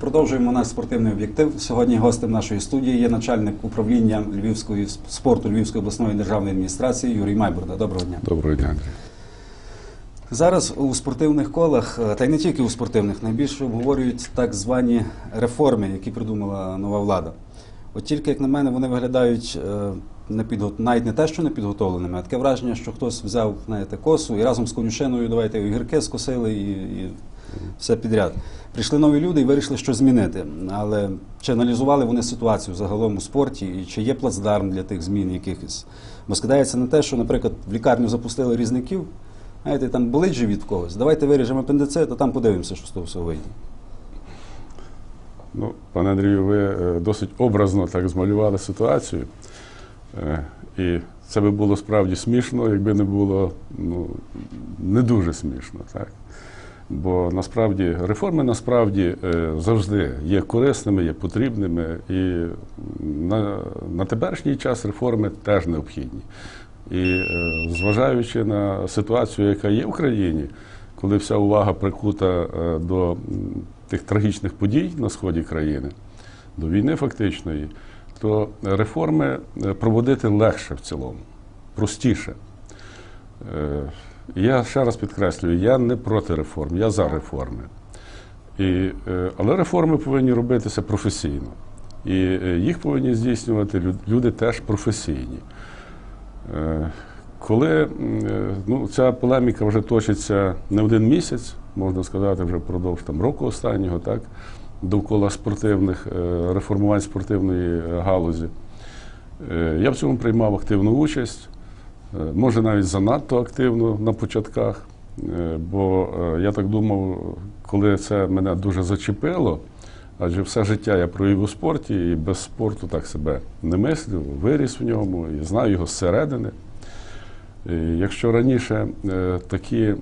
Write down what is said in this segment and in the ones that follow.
Продовжуємо наш спортивний об'єктив. Сьогодні гостем нашої студії є начальник управління Львівської спорту Львівської обласної державної адміністрації Юрій Майбурда. Доброго дня. Доброго дня, Андрій. Зараз у спортивних колах, е, та й не тільки у спортивних, найбільше обговорюють так звані реформи, які придумала нова влада. От тільки, як на мене, вони виглядають е, не підго... навіть не те, що не підготовленими, а таке враження, що хтось взяв знаєте, косу і разом з конюшиною давайте огірки скосили і, і все підряд. Прийшли нові люди і вирішили щось змінити. Але чи аналізували вони ситуацію загалом у спорті, і чи є плацдарм для тих змін якихось? Бо скидається на те, що, наприклад, в лікарню запустили різників, знаєте, там болить живіт когось. Давайте виріжемо апендицит, а там подивимося, що з того всього вийде. Ну, пане Андрію, ви е, досить образно так змалювали ситуацію. Е, І це би було справді смішно, якби не було ну, не дуже смішно. Так? Бо насправді реформи насправді е, завжди є корисними, є потрібними, і на, на теперішній час реформи теж необхідні. І е, зважаючи на ситуацію, яка є в країні, коли вся увага прикута до тих трагічних подій на сході країни, до війни фактичної, то реформи е, проводити легше в цілому, простіше. Е, Я ще раз підкреслюю, я не проти реформ, я за реформи. І, е, але реформи повинні робитися професійно. І їх повинні здійснювати люди теж професійні. Коли ну, ця полеміка вже точиться не один місяць, можна сказати, вже впродовж року останнього, так, довкола спортивних е, реформувань спортивної е, галузі, е, я в цьому приймав активну участь, може навіть занадто активно на початках, бо я так думав, коли це мене дуже зачепило, адже все життя я провів у спорті і без спорту так себе не мислю, виріс в ньому і знаю його зсередини. Якщо раніше такі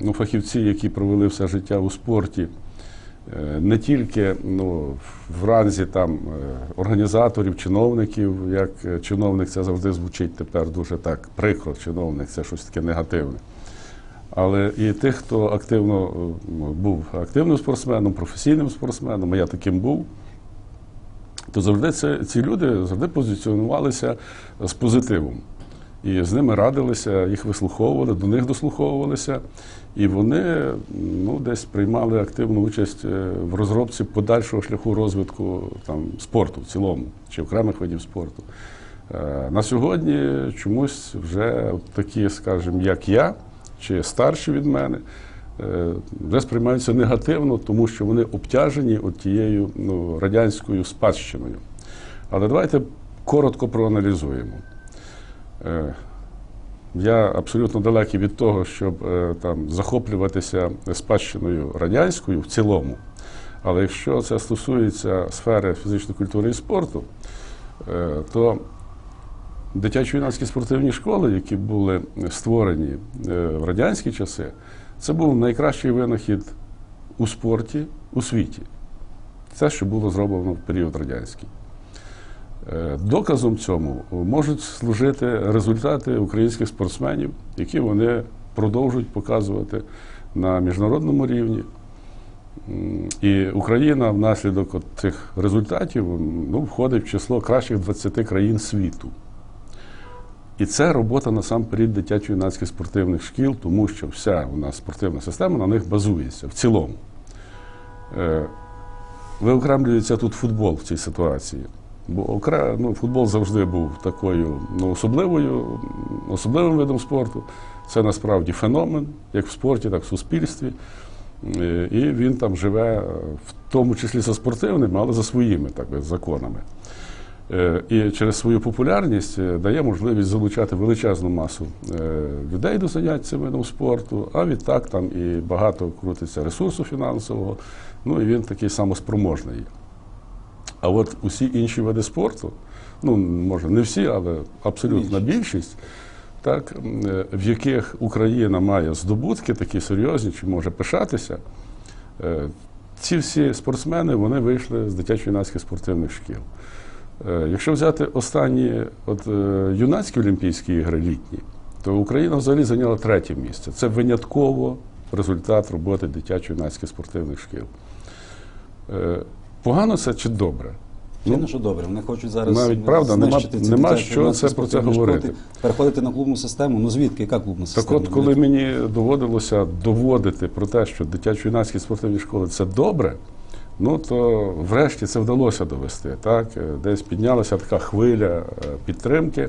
ну, фахівці, які провели все життя у спорті, не тільки ну, в ранзі там, е, організаторів, чиновників, як е, чиновник це завжди звучить тепер дуже так прикро, чиновник це щось таке негативне. Але і тих, хто активно е, ну, був активним спортсменом, професійним спортсменом, а я таким був, то завжди це, ці люди завжди позиціонувалися з позитивом. І з ними радилися, їх вислуховували, до них дослуховувалися. І вони ну, десь приймали активну участь е, в розробці подальшого шляху розвитку там, спорту в цілому чи окремих видів спорту. Е, На сьогодні чомусь вже такі, скажімо, як я, чи старші від мене, е, вже сприймаються негативно, тому що вони обтяжені от тією ну, радянською спадщиною. Але давайте коротко проаналізуємо. Е, Я абсолютно далекий від того, щоб е, там захоплюватися спадщиною радянською в цілому. Але якщо це стосується сфери фізичної культури і спорту, е, то дитячо-юнацькі спортивні школи, які були створені в радянські часи, це був найкращий винахід у спорті у світі. Це, що було зроблено в період радянський. Е, Доказом цьому можуть служити результати українських спортсменів, які вони продовжують показувати на міжнародному рівні. І Україна внаслідок цих результатів ну, входить в число кращих 20 країн світу. І це робота насамперед дитячо-юнацьких спортивних шкіл, тому що вся у нас спортивна система на них базується в цілому. Е, Виокремлюється тут футбол в цій ситуації. Бо ну, футбол завжди був такою ну, особливою, особливим видом спорту. Це насправді феномен, як в спорті, так і в суспільстві. Е, І він там живе, е, в тому числі за спортивними, але за своїми так законами. Е, І через свою популярність дає можливість залучати величезну масу людей до занять цим видом спорту, а відтак там і багато крутиться ресурсу фінансового, ну і він такий самоспроможний. А от усі інші види спорту, ну може не всі, але абсолютна більшість, так, е, в яких Україна має здобутки такі серйозні, чи може пишатися, е, ці всі спортсмени вони вийшли з дитячо-юнацьких спортивних шкіл. Е, Якщо взяти останні от, юнацькі Олімпійські ігри літні, то Україна взагалі зайняла третє місце. Це винятково результат роботи дитячо-юнацьких спортивних шкіл. Погано це чи добре? Звичайно, що добре. Вони хочуть зараз навіть, правда, нема- нема що це про це говорити. Переходити на клубну систему. Ну звідки? Яка клубна система? Так от, коли мені доводилося доводити про те, що дитячо-юнацькі спортивні школи це добре, ну то врешті це вдалося довести. Так? Е, Десь піднялася така хвиля е, підтримки,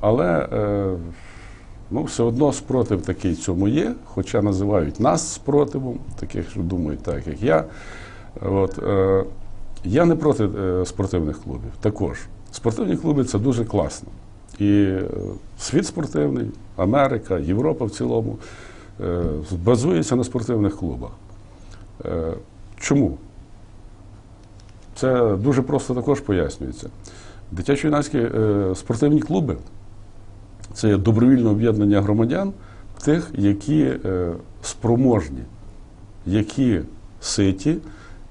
але е, ну, все одно спротив такий цьому є, хоча називають нас спротивом, таких, що думають так, як я. От, е, я не проти е, спортивних клубів. Також спортивні клуби це дуже класно. І е, світ спортивний, Америка, Європа в цілому е, базується на спортивних клубах. Е, Чому? Це дуже просто також пояснюється. Дитячо-юнацькі е, спортивні клуби це добровільне об'єднання громадян, тих, які е, спроможні, які ситі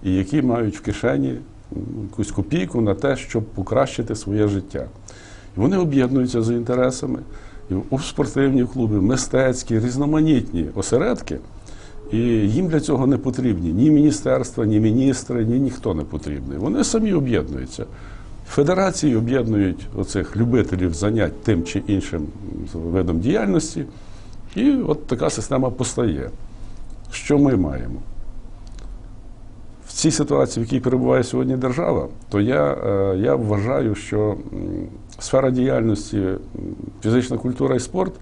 і які мають в кишені якусь копійку на те, щоб покращити своє життя. І вони об'єднуються за інтересами. І у спортивні клуби, мистецькі, різноманітні осередки. І їм для цього не потрібні ні міністерства, ні міністри, ні ніхто не потрібний. Вони самі об'єднуються. Федерації об'єднують оцих любителів занять тим чи іншим видом діяльності. І от така система постає. Що ми маємо? Цій ситуації, в якій перебуває сьогодні держава, то я, е, я вважаю, що сфера діяльності фізична культура і спорт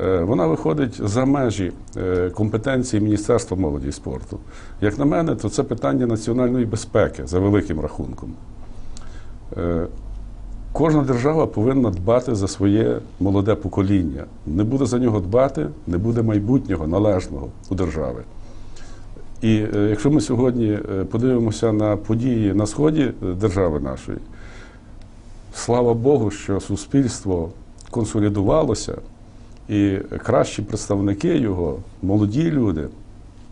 е, вона виходить за межі е, компетенції Міністерства молоді і спорту. Як на мене, то це питання національної безпеки за великим рахунком. Кожна держава повинна дбати за своє молоде покоління. Не буде за нього дбати, не буде майбутнього належного у держави. І е, якщо ми сьогодні е, подивимося на події на сході е, держави нашої, слава Богу, що суспільство консолідувалося, і кращі представники його, молоді люди,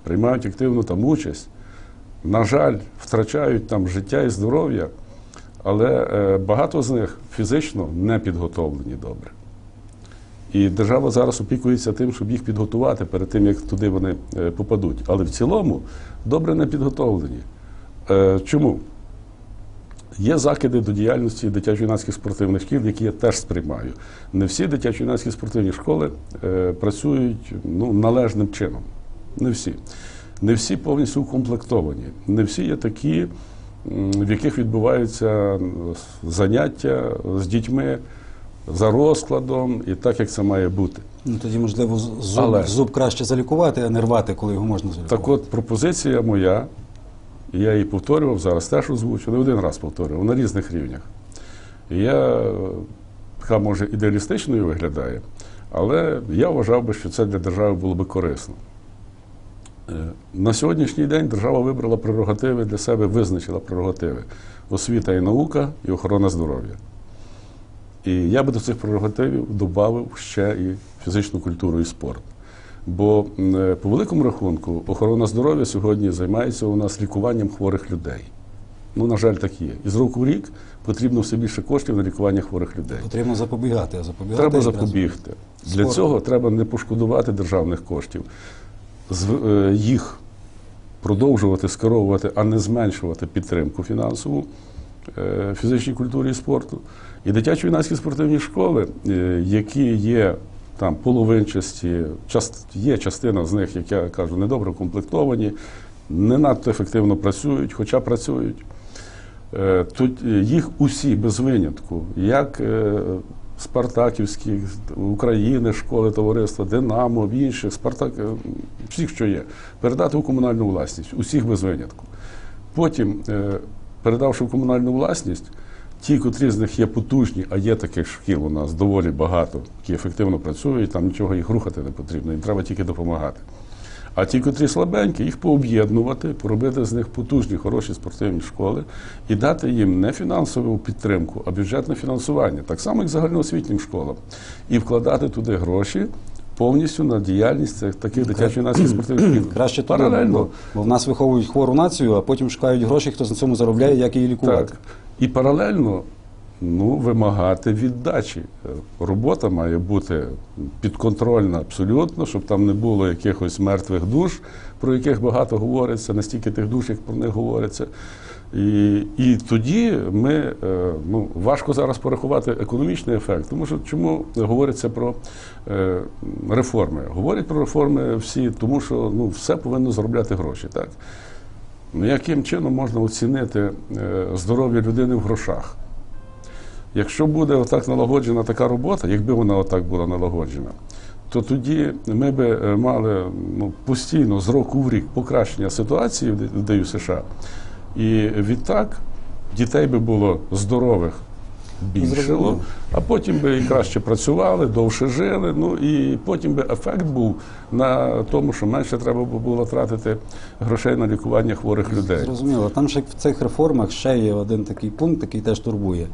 приймають активну там участь. На жаль, втрачають там життя і здоров'я, але багато з них фізично не підготовлені добре. І держава зараз опікується тим, щоб їх підготувати перед тим, як туди вони е, попадуть. Але в цілому добре не підготовлені. Е, Чому? Є закиди до діяльності дитячо-юнацьких спортивних шкіл, які я теж сприймаю. Не всі дитячо-юнацькі спортивні школи е, працюють ну, належним чином. Не всі. Не всі повністю укомплектовані. Не всі є такі, в яких відбуваються заняття з дітьми за розкладом і так, як це має бути. Ну тоді, можливо, зуб, Але- зуб краще залікувати, а не рвати, коли його можна залікувати. Так от пропозиція моя, і я її повторював, зараз теж озвучу, не один раз повторював, на різних рівнях. Я е, така, може, ідеалістичною виглядає, але я вважав би, що це для держави було би корисно. Е, На сьогоднішній день держава вибрала прерогативи для себе, визначила прерогативи освіта і наука і охорона здоров'я. І я би до цих прерогативів додав ще і фізичну культуру і спорт. Бо е, по великому рахунку охорона здоров'я сьогодні займається у нас лікуванням хворих людей. Ну, на жаль, так є. І з року в рік потрібно все більше коштів на лікування хворих людей. Потрібно запобігати, а запобігати Треба запобігти. Для цього треба не пошкодувати державних коштів, З- е, їх продовжувати скеровувати, а не зменшувати підтримку фінансову е, фізичній культурі і спорту. І дитячо-юнацькі спортивні школи, е, які є там половинчасті, є частина з них, як я кажу, недобре укомплектовані, не надто ефективно працюють, хоча працюють. Е, Тут е, їх усі без винятку, як Спартаківські, України, школи, товариства, Динамо, інших, Спартак, всіх, що є, передати у комунальну власність, усіх без винятку. Потім, передавши в комунальну власність, ті, котрі з них є потужні, а є таких шкіл у нас доволі багато, які ефективно працюють, там нічого їх рухати не потрібно, їм треба тільки допомагати. А ті, котрі слабенькі, їх пооб'єднувати, поробити з них потужні, хороші спортивні школи і дати їм не фінансову підтримку, а бюджетне фінансування, так само, як загальноосвітнім школам, і вкладати туди гроші повністю на діяльність цих таких дитячо-юнацьких спортивних шкіл. Краще паралельно. бо, бо в нас виховують хвору націю, а потім шукають гроші, хто на цьому заробляє, як її лікувати. Так. І паралельно ну, вимагати віддачі. Робота має бути підконтрольна абсолютно, щоб там не було якихось мертвих душ, про яких багато говориться, настільки тих душ, як про них говориться. І, і тоді ми е, ну, важко зараз порахувати економічний ефект. Тому що чому говориться про е, реформи? Говорять про реформи всі, тому що ну, все повинно заробляти гроші. Так? Ну, яким чином можна оцінити е, здоров'я людини в грошах? Якщо буде отак налагоджена така робота, якби вона отак була налагоджена, то тоді ми би е, мали ну, постійно з року в рік покращення ситуації в ДЮ США. І відтак дітей би було здорових Зрозуміло. а потім би і краще працювали, довше жили. Ну і потім би ефект був на тому, що менше треба було тратити грошей на лікування хворих людей. Зрозуміло. Там ще в цих реформах ще є один такий пункт, який теж турбує.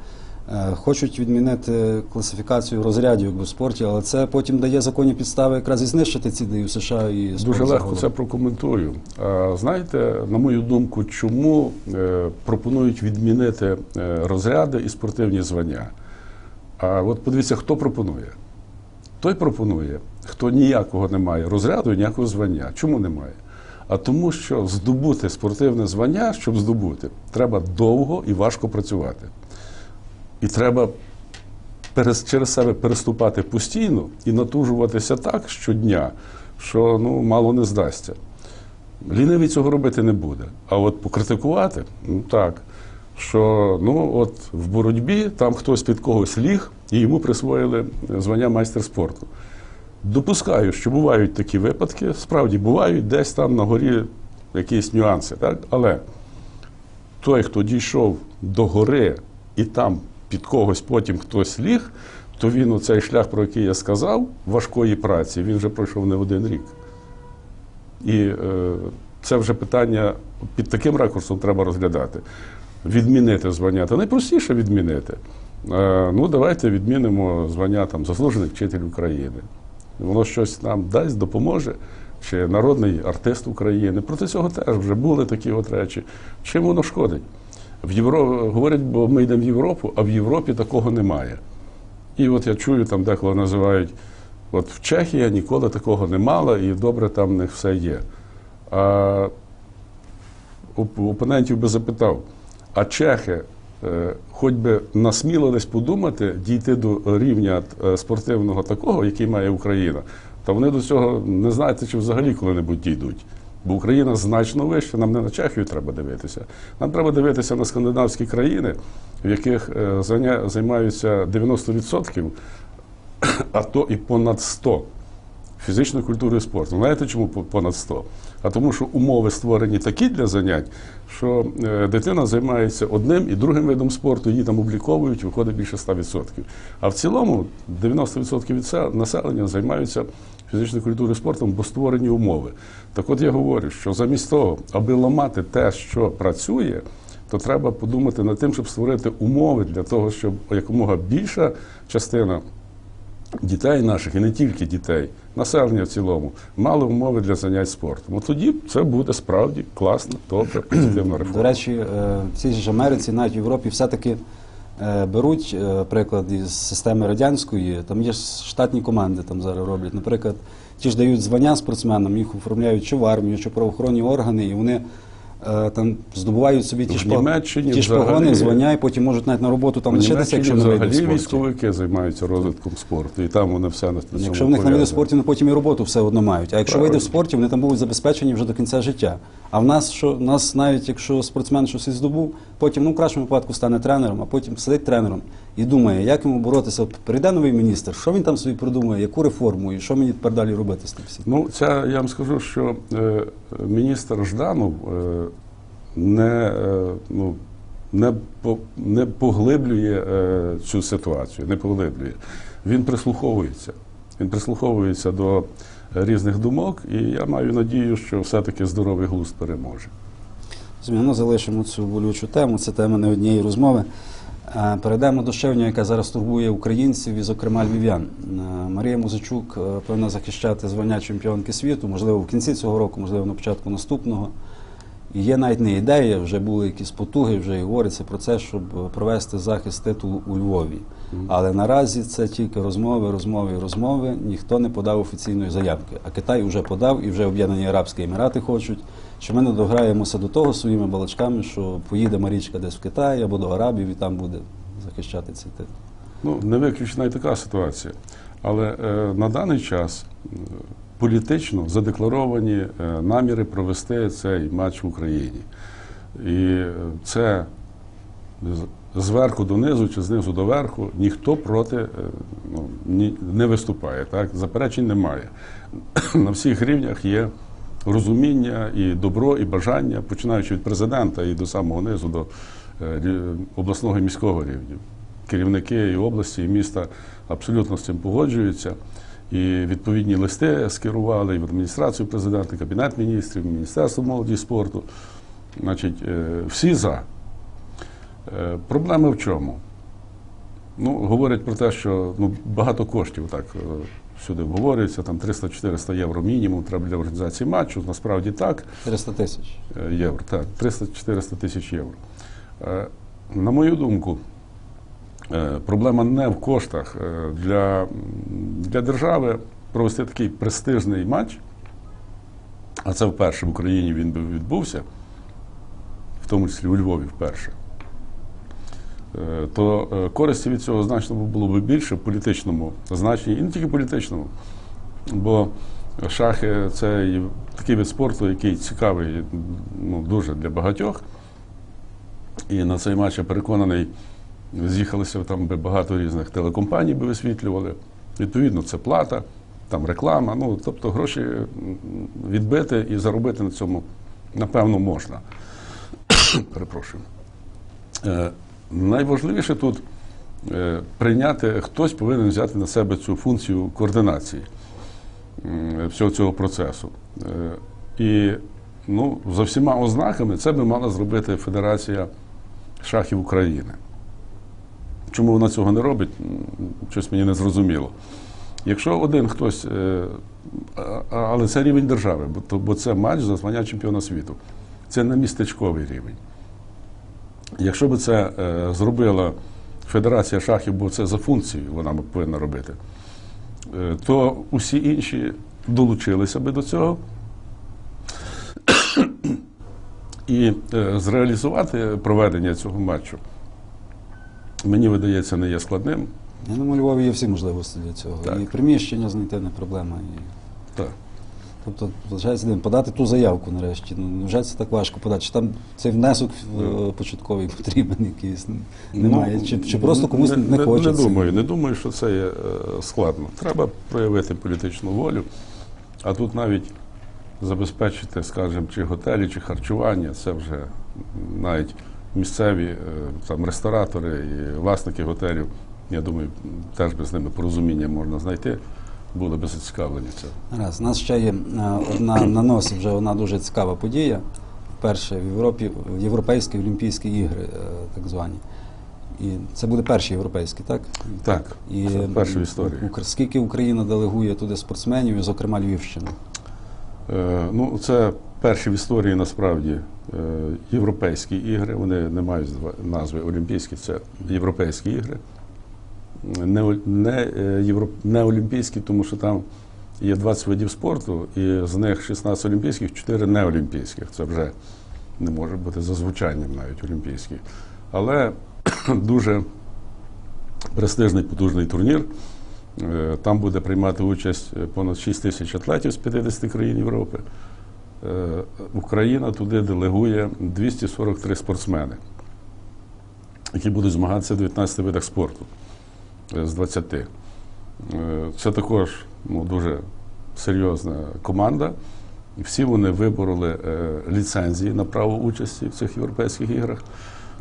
Е, Хочуть відмінити класифікацію розрядів в спорті, але це потім дає законні підстави якраз і знищити ці ДЮ США і спорт Дуже легко загалом. це прокоментую. Знаєте, на мою думку, чому е, пропонують відмінити е, розряди і спортивні звання? А от подивіться, хто пропонує? Той пропонує, хто ніякого не має розряду і ніякого звання. Чому немає? А тому, що здобути спортивне звання, щоб здобути, треба довго і важко працювати. І треба через себе переступати постійно і натужуватися так щодня, що ну, мало не здасться. Лінивий цього робити не буде. А от покритикувати, ну так, що ну, от в боротьбі там хтось під когось ліг і йому присвоїли звання майстер спорту. Допускаю, що бувають такі випадки, справді бувають десь там на горі якісь нюанси, так? але той, хто дійшов до гори і там під когось потім хтось ліг, то він оцей шлях, про який я сказав, важкої праці, він вже пройшов не один рік. І е, це вже питання під таким ракурсом треба розглядати. Відмінити звання. Та найпростіше відмінити. Е, ну, давайте відмінимо звання там, заслужений вчитель України. Воно щось нам дасть, допоможе. Чи народний артист України. Проти цього теж вже були такі от речі. Чим воно шкодить? В Євро... Говорять, бо ми йдемо в Європу, а в Європі такого немає. І от я чую, там деколи називають, от в Чехії ніколи такого не мала, і добре там в все є. А опонентів би запитав, а чехи е, хоч би насмілились подумати дійти до рівня е, спортивного такого, який має Україна, та вони до цього не знаєте, чи взагалі коли-небудь дійдуть. Бо Україна значно вища, нам не на Чехію треба дивитися. Нам треба дивитися на скандинавські країни, в яких е, займаються 90%, а то і понад 100 фізичною культурою і спортом. Знаєте, чому понад 100? А тому, що умови створені такі для занять, що е, дитина займається одним і другим видом спорту, її там обліковують, виходить більше 100%. А в цілому 90% від населення займаються фізичною культурою і спортом, бо створені умови. Так от я говорю, що замість того, аби ламати те, що працює, то треба подумати над тим, щоб створити умови для того, щоб якомога більша частина дітей наших, і не тільки дітей, населення в цілому, мали умови для занять спортом. От тоді це буде справді класна, добра, позитивна реформа. До речі, е, в цій ж Америці, навіть в Європі, все-таки беруть е, приклад із системи радянської. Там є штатні команди, там зараз роблять. Наприклад, ті ж дають звання спортсменам, їх оформляють чи в армію, чи в правоохоронні органи, і вони е, там здобувають собі ті ж Німеччині ті ж взагалі- погони, звання, і потім можуть навіть на роботу там лишитися, якщо не вийде в взагалі спорті. військовики займаються розвитком спорту, і там вони все на цьому Якщо в них не вийде в пов'язано. спорті, вони потім і роботу все одно мають. А якщо вийде в спорті, вони там будуть забезпечені вже до кінця життя. А в нас що в нас навіть якщо спортсмен щось і здобув, потім ну в кращому випадку стане тренером, а потім сидить тренером і думає, як йому боротися. От Прийде новий міністр, що він там собі придумує, яку реформу і що мені тепер далі робити з тим всім. Ну, це я вам скажу, що е, міністр Жданов е, не, е, ну, не, по, не поглиблює е, цю ситуацію, не поглиблює. Він прислуховується. Він прислуховується до різних думок, і я маю надію, що все-таки здоровий глузд переможе. Зміну залишимо цю болючу тему. Це тема не однієї розмови. Перейдемо до ще однієї, яка зараз турбує українців і, зокрема, львів'ян. Марія Музичук е, повинна захищати звання чемпіонки світу, можливо, в кінці цього року, можливо, на початку наступного. І є навіть не ідея, вже були якісь потуги, вже і говориться про це, щоб е, провести захист титулу у Львові. Але наразі це тільки розмови, розмови, розмови. Ніхто не подав офіційної заявки. А Китай вже подав, і вже Об'єднані Арабські Емірати хочуть. Що ми не дограємося до того своїми балачками, що поїде Марічка десь в Китай або до Арабів і там буде захищати цей титул. Ну, не виключена і така ситуація. Але е, на даний час е, політично задекларовані е, наміри провести цей матч в Україні. І е, це зверху донизу чи знизу до верху ніхто проти е, ну, ні, не виступає. Так? Заперечень немає. На всіх рівнях є розуміння і добро, і бажання, починаючи від президента і до самого низу, до е, обласного і міського рівня. Керівники і області, і міста абсолютно з цим погоджуються. І відповідні листи скерували і в адміністрацію президента, Кабінет міністрів, Міністерство молоді і спорту. Значить, е, всі за. Е, Проблема в чому? Ну, говорять про те, що ну, багато коштів так е, сюди обговорюється, там 300-400 євро мінімум треба для організації матчу. Насправді так, 400 тисяч. е, євро, так, 300-400 тисяч євро. На мою думку, е, проблема не в коштах. Е, Для, для держави провести такий престижний матч, а це вперше в Україні він би відбувся, в тому числі у Львові вперше. Е, То е, користі від цього значно було б більше в політичному значенні, і не тільки політичному, бо шахи це такий вид спорту, який цікавий ну, дуже для багатьох. І на цей матч я переконаний, з'їхалися там би багато різних телекомпаній би висвітлювали. Відповідно, це плата, там реклама. Ну, тобто гроші відбити і заробити на цьому, напевно, можна. Перепрошую. Найважливіше тут е, прийняти, хтось повинен взяти на себе цю функцію координації всього цього процесу. Е, і ну, за всіма ознаками це би мала зробити Федерація шахів України. Чому вона цього не робить, щось мені не зрозуміло. Якщо один хтось, е, але це рівень держави, бо це матч за звання чемпіона світу. Це не містечковий рівень. Якщо б це е, зробила Федерація шахів, бо це за функцією вона б повинна робити, е, то усі інші долучилися би до цього. І е, зреалізувати проведення цього матчу, мені видається, не є складним. Я думаю, у Львові є всі можливості для цього. Так. І приміщення знайти не проблема. І... Так. Тобто, виходить, один, подати ту заявку нарешті. Ну, вже це так важко подати. Чи там цей внесок е, початковий потрібен якийсь? Немає. чи, чи просто комусь не, не хочеться? Не думаю, не думаю, що це є е, складно. Треба проявити політичну волю, а тут навіть забезпечити, скажімо, чи готелі, чи харчування, це вже навіть місцеві е, там ресторатори і власники готелів, я думаю, теж без ними порозуміння можна знайти, були би зацікавлені в цьому. Раз. У нас ще є е, одна на носі вже одна дуже цікава подія. Вперше в Європі Європейські Олімпійські ігри, е, так звані. І це буде перші європейські, так? Так, І це вперше в історії. Скільки Україна делегує туди спортсменів, і, зокрема Львівщину? Е, Ну, це перші в історії насправді е, європейські ігри. Вони не мають назви Олімпійські, це європейські ігри. Не, не, е, євро, не олімпійські, тому що там є 20 видів спорту, і з них 16 олімпійських, 4 неолімпійських. Це вже не може бути за звучанням навіть олімпійських. Але дуже престижний потужний турнір. Е, Там буде приймати участь е, понад 6 тисяч атлетів з 50 країн Європи. Україна туди делегує 243 спортсмени, які будуть змагатися в 19 видах спорту з 20. Е, Це також ну, дуже серйозна команда. Всі вони вибороли е, ліцензії на право участі в цих європейських іграх.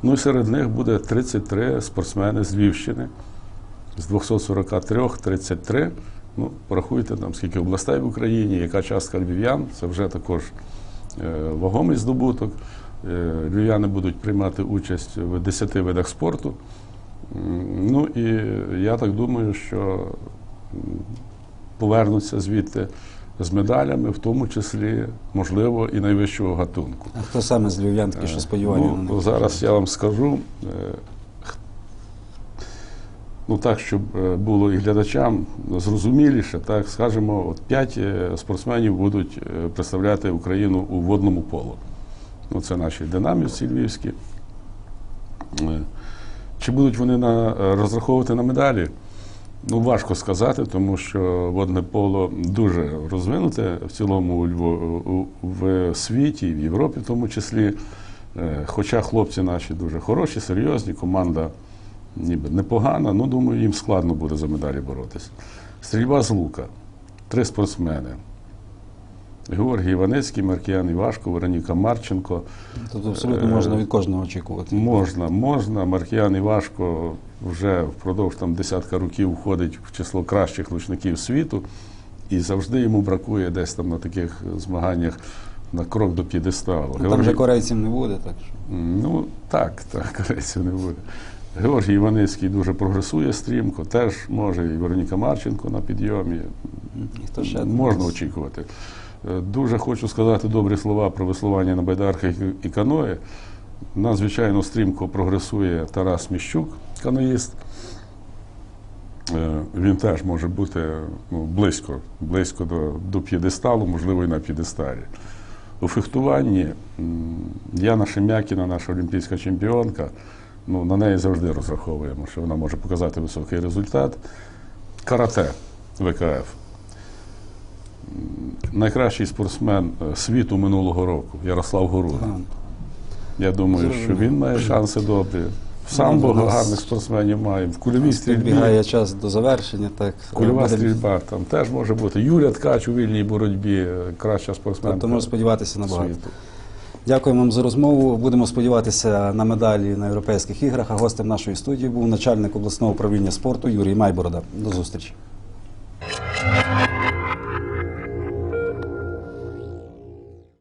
Ну і серед них буде 33 спортсмени з Львівщини з 243 33. Ну, порахуйте там, скільки областей в Україні, яка частка львів'ян, це вже також е, вагомий здобуток. Е, львів'яни будуть приймати участь в 10 видах спорту. Ну і я так думаю, що повернуться звідти з медалями, в тому числі, можливо, і найвищого гатунку. А хто саме з львів'ян такі, що сподівання Ну, них? зараз я вам скажу. е, Ну так, щоб е, було і глядачам зрозуміліше, так скажемо, от п'ять е, спортсменів будуть е, представляти Україну у водному поло. Ну, це наші динамівці львівські. Чи будуть вони на, е, розраховувати на медалі? Ну, важко сказати, тому що водне поло дуже розвинуте в цілому у Льво- в світі, в Європі в тому числі. Е, Хоча хлопці наші дуже хороші, серйозні, команда ніби непогана, ну думаю, їм складно буде за медалі боротися. Стрільба з лука. Три спортсмени. Георгій Іванецький, Маркіян Івашко, Вероніка Марченко. Тобто абсолютно можна від кожного очікувати. Можна, можна. Маркіян Івашко вже впродовж там десятка років входить в число кращих лучників світу, і завжди йому бракує десь там на таких змаганнях на крок до п'єдесталу. Ну, Там же корейців не буде, так що. Ну, так, так, корейців не буде. Георгій Іваницький дуже прогресує стрімко, теж може і Вероніка Марченко на підйомі. Можна очікувати. Е, Дуже хочу сказати добрі слова про веслування на байдарках і каное. Надзвичайно стрімко прогресує Тарас Міщук, каноїст. Е, Він теж може бути ну, близько, близько до, до п'єдесталу, можливо, і на п'єдесталі. У фехтуванні Яна Шем'якіна, наша олімпійська чемпіонка, ну, на неї завжди розраховуємо, що вона може показати високий результат. Карате ВКФ. Найкращий спортсмен е, світу минулого року Ярослав Горуда. Я думаю, що він має шанси добрі. В самбо Ну, у гарних спортсменів має. В кульовій стрільбі. Підбігає час до завершення, так. Кульова Буде- стрільба там теж може бути. Юлія Ткач у вільній боротьбі, е, краща спортсменка. Тобто можна сподіватися на багато. світу. Дякуємо вам за розмову. Будемо сподіватися на медалі на європейських іграх. А гостем нашої студії був начальник обласного управління спорту Юрій Майборода. До зустрічі.